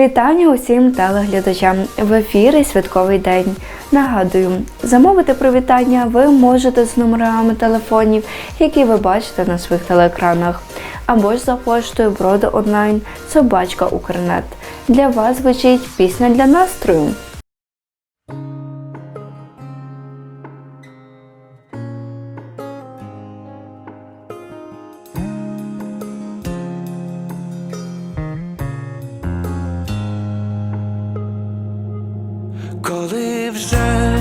Вітання усім телеглядачам в ефірі Святковий день. Нагадую, замовити привітання ви можете з номерами телефонів, які ви бачите на своїх телеекранах, або ж за поштою броди онлайн собачка Укрнет. Для вас звучить пісня для настрою. Коли вже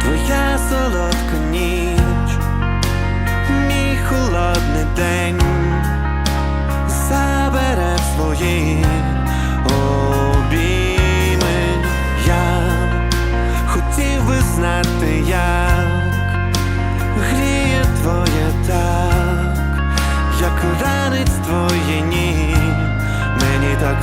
твоя солодка ніч, мій холодний день забере в свої обійми, я хотів би знати, як гріє твоє так, як ранить твоє ні, мені так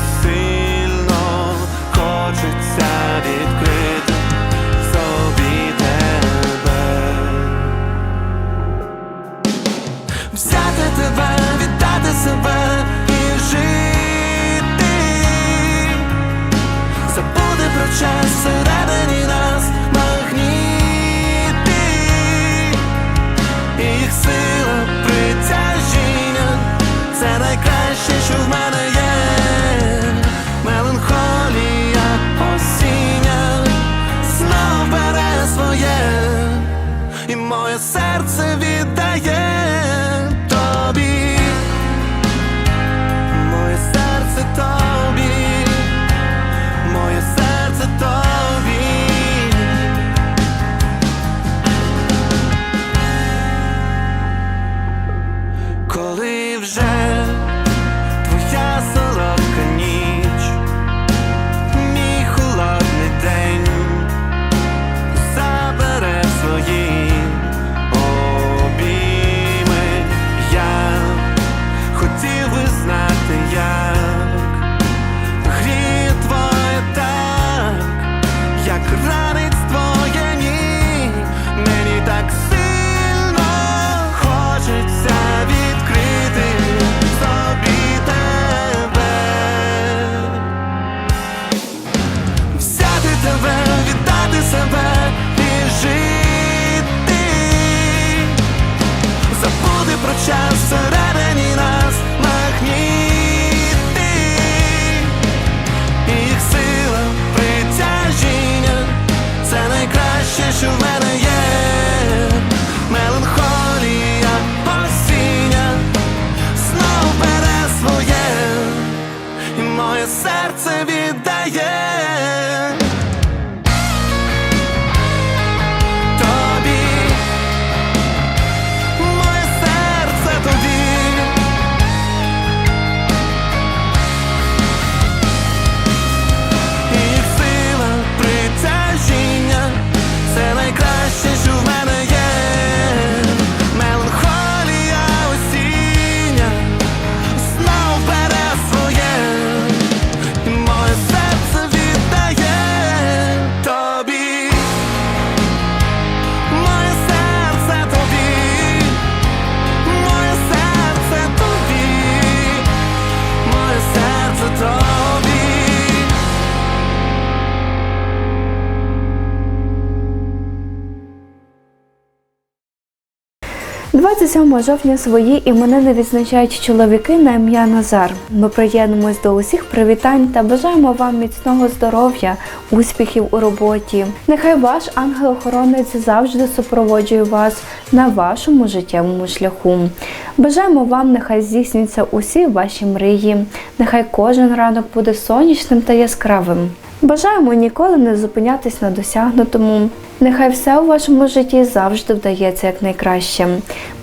27 жовтня свої іменини відзначають чоловіки на ім'я Назар. Ми приєднуємось до усіх привітань та бажаємо вам міцного здоров'я, успіхів у роботі. Нехай ваш ангел-охоронець завжди супроводжує вас на вашому життєвому шляху. Бажаємо вам, нехай здійсняться усі ваші мрії. Нехай кожен ранок буде сонячним та яскравим. Бажаємо ніколи не зупинятись на досягнутому. Нехай все у вашому житті завжди вдається якнайкраще.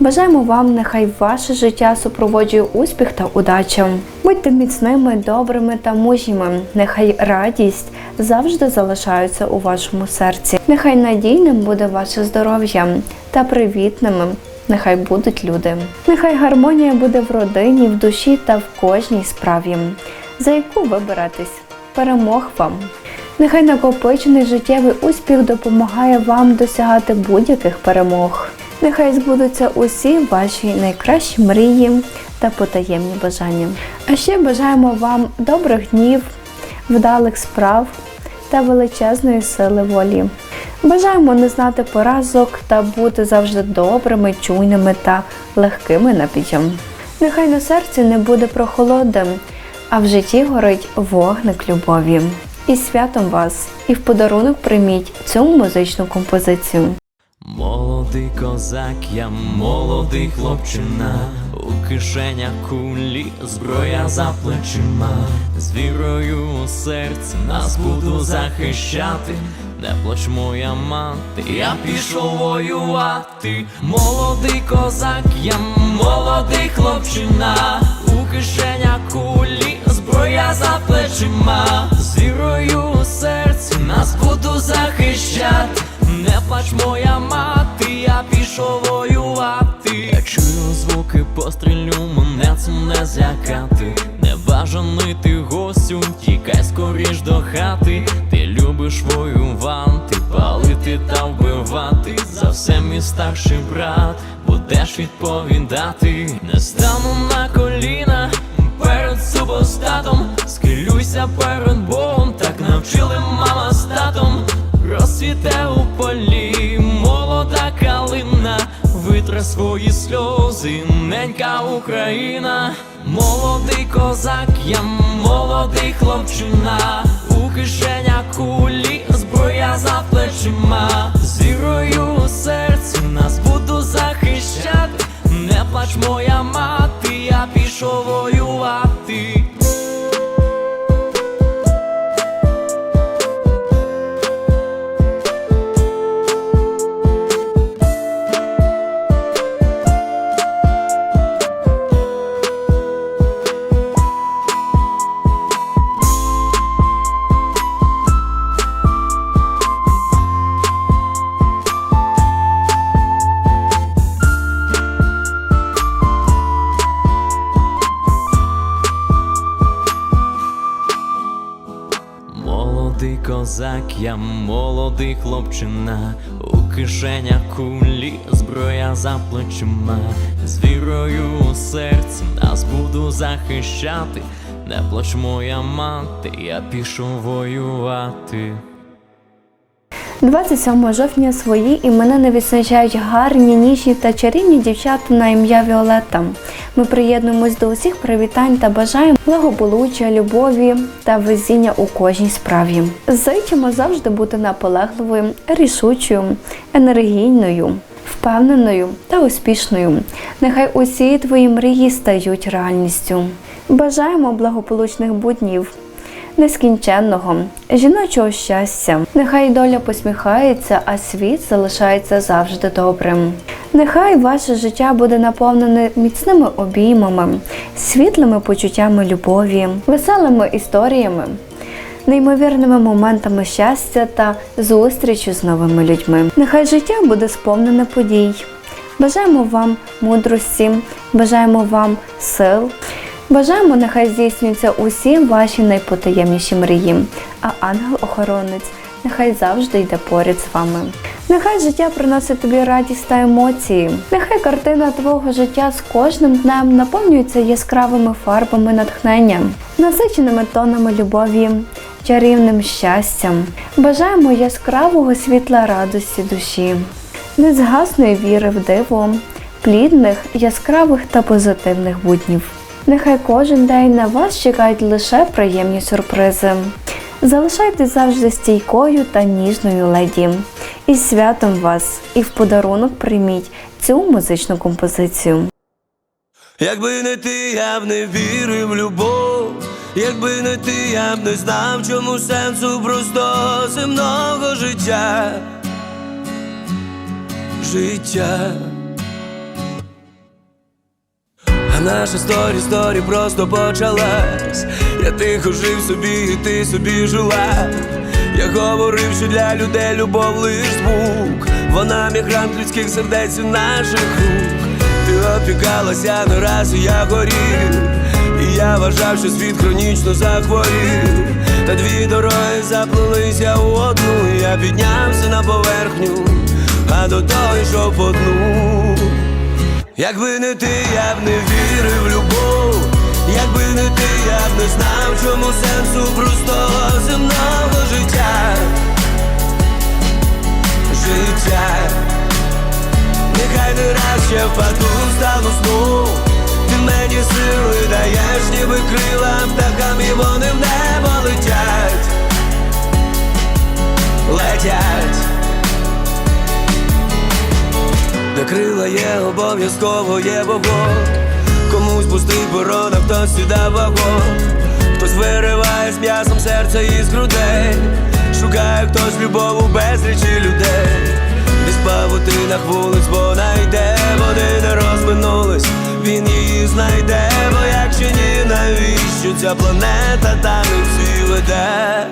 Бажаємо вам, нехай ваше життя супроводжує успіх та удача. Будьте міцними, добрими та мужніми. Нехай радість завжди залишається у вашому серці. Нехай надійним буде ваше здоров'я та привітними. Нехай будуть люди. Нехай гармонія буде в родині, в душі та в кожній справі, за яку ви беретесь. Перемог вам! Нехай накопичений життєвий успіх допомагає вам досягати будь-яких перемог. Нехай збудуться усі ваші найкращі мрії та потаємні бажання. А ще бажаємо вам добрих днів, вдалих справ та величезної сили волі. Бажаємо не знати поразок та бути завжди добрими, чуйними та легкими на підйом. Нехай на серці не буде прохолоди, а в житті горить вогник любові. І святом вас, і в подарунок прийміть цю музичну композицію. Молодий козак, я молодий хлопчина, у кишенях кулі, зброя за плечима, з вірою у серці нас буду захищати, не плач моя мати, я пішов воювати, молодий козак, я молодий хлопчина, у кишенях кулі, зброя за плечима, з вірою у серці нас буду захищати. Не плач моя мати, я пішов воювати. Я чую звуки пострілю, мене цим не злякати. Небажаний ти гостю, тікай скоріш до хати. Ти любиш воювати, палити та вбивати. За все мій старший брат, будеш відповідати. Не стану на коліна схилюйся перед Богом, так навчили мама з татом. Розцвіте у полі молода калина, витре свої сльози, ненька Україна, молодий козак, я молодий хлопчина, у кишенях кулі, зброя за плечима, з вірою у серці нас буду захищати, не плач моя мати, я пішов воювати. Козак, я молодий хлопчина, у кишенях кулі, зброя за плечима, з вірою у серці нас буду захищати, не плач моя мати, я пішов воювати. 27 жовтня свої іменини відзначають гарні, ніжні та чарівні дівчата на ім'я Віолетта. Ми приєднуємось до усіх привітань та бажаємо благополуччя, любові та везіння у кожній справі. Зичимо завжди бути наполегливою, рішучою, енергійною, впевненою та успішною. Нехай усі твої мрії стають реальністю. Бажаємо благополучних буднів нескінченного, жіночого щастя. Нехай доля посміхається, а світ залишається завжди добрим. Нехай ваше життя буде наповнене міцними обіймами, світлими почуттями любові, веселими історіями, неймовірними моментами щастя та зустрічю з новими людьми. Нехай життя буде сповнене подій. Бажаємо вам мудрості, бажаємо вам сил. Бажаємо, нехай здійснюються усі ваші найпотаємніші мрії, а ангел-охоронець нехай завжди йде поряд з вами. Нехай життя приносить тобі радість та емоції. Нехай картина твого життя з кожним днем наповнюється яскравими фарбами натхнення, насиченими тонами любові, чарівним щастям. Бажаємо яскравого світла радості душі, незгасної віри в диво, плідних, яскравих та позитивних буднів. Нехай кожен день на вас чекають лише приємні сюрпризи. Залишайтесь завжди стійкою та ніжною леді. І святом вас, і в подарунок прийміть цю музичну композицію. Якби не ти, я б не вірив в любов. Якби не ти, я б не знав, чому сенсу просто земного життя. Життя. А наша сторі, сторі просто почалась. Я тихо жив собі, і ти собі жила. Я говорив, що для людей любов лиш звук. Вона мігрант людських сердець і наших рук. Ти опікалася не раз, я горів. І я вважав, що світ хронічно захворів. Та дві дороги заплелися у одну. Я піднявся на поверхню, а до того йшов по дну. Якби не ти, я б не вірив в любов. Якби не ти, я б не знав, чому сенсу простого земного життя. Життя, нехай не раз ще впаду, стану сну. Ти мені сили даєш, ніби крила птахам, і вони в небо летять. Летять. Де крила є, обов'язково є вогонь. Комусь пустий борона, хтось сюди вагон. Хтось вириває з м'ясом серце із грудей. Шукає хтось любов у безлічі людей. Десь павутинах вулиць, бо найде Вони не розминулись, він її знайде Бо якщо ні, навіщо ця планета там і всі веде?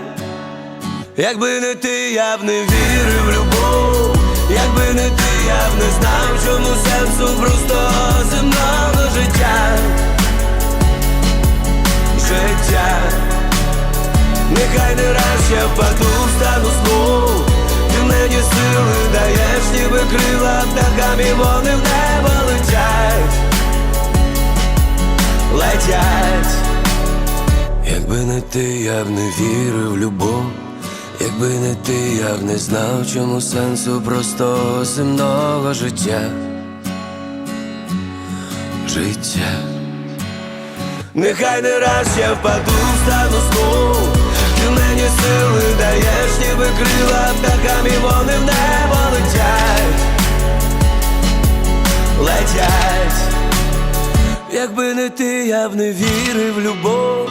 Якби не ти, я б не вірив в любов, якби не ти, я б не знав, чому сенсу простого земного життя. Життя, нехай не раз ще впаду, встану сну. Ти мені сили даєш, ніби крила птахам, і вони в небо летять. Летять. Якби не ти, я б не вірив любов. Якби не ти, я б не знав, чому сенсу простого земного життя. Життя. Нехай не раз я впаду, встану сну. Ти мені сили даєш, ніби крила птахам, і вони в небо летять. Летять. Якби не ти, я б не вірив в любов.